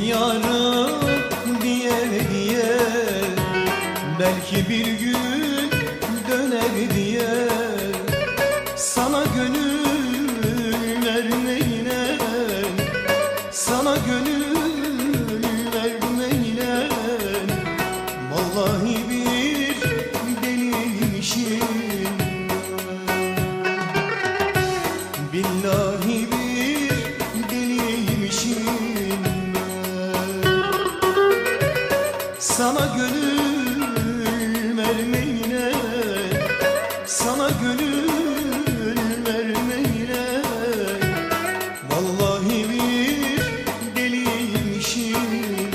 yarım diye diye Belki bir gün döner diye. Sana gönül vermeyle Sana gönül Sana gönül vermeyle Sana gönül vermeyle Vallahi bir deliymişim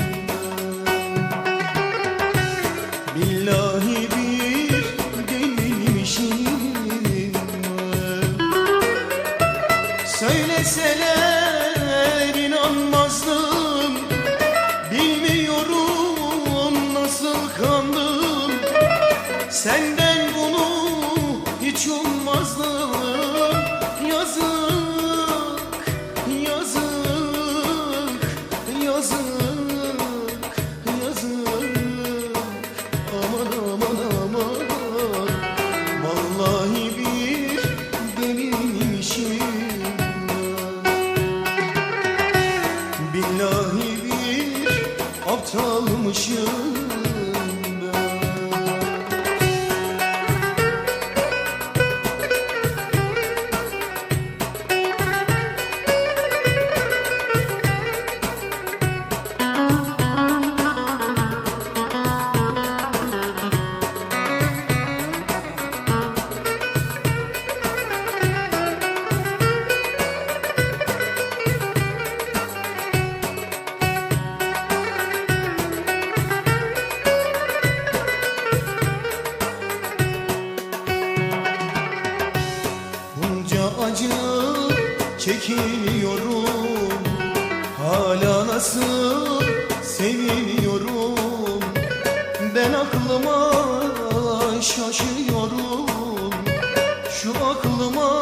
Billahi hiç ummazdım Yazık, yazık, yazık, yazık. Aman aman aman. Vallahi bir deliymişim Billahi bir aptalmışım acı çekiliyorum Hala nasıl seviniyorum Ben aklıma şaşıyorum. Şu aklıma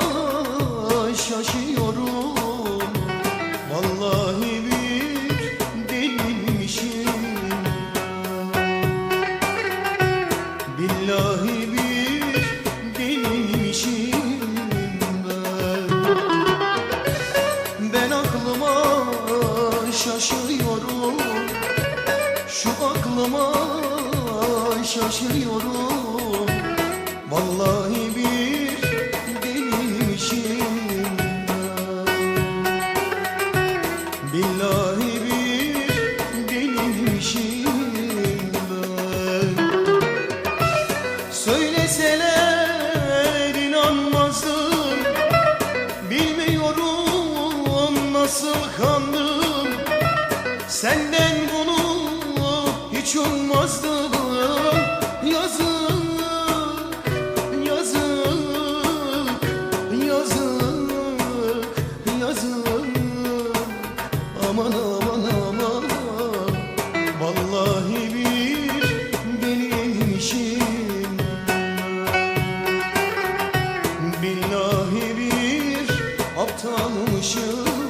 şaşırıyorum Vallahi bir deliymişim ben Billahi bir deliymişim ben Söyleseler inanmazdım. Bilmiyorum nasıl kandım. Senden bunu hiç ummazdım Aptalmışım